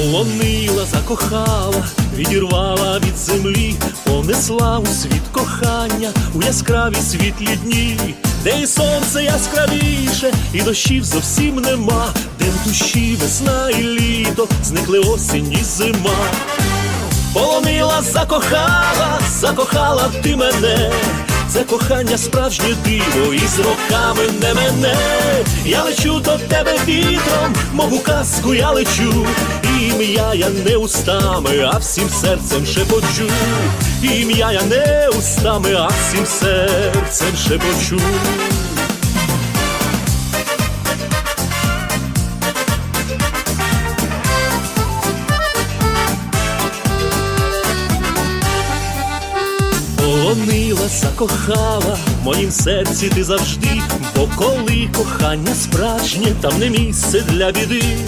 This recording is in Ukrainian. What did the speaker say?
Полонила, закохала, відірвала від землі, понесла у світ кохання, у яскраві світлі дні, де і сонце яскравіше, і дощів зовсім нема, де в душі весна і літо, зникли осінь і зима. Полонила, закохала, закохала ти мене. Це кохання справжнє диво, і з роками не мене. Я лечу до тебе вітром, мову казку я лечу, і ім'я я не устами, а всім серцем шепочу. І Ім'я я не устами, а всім серцем шепочу. Полонила, закохала, в моїм серці ти завжди, бо коли кохання справжнє, там не місце для біди.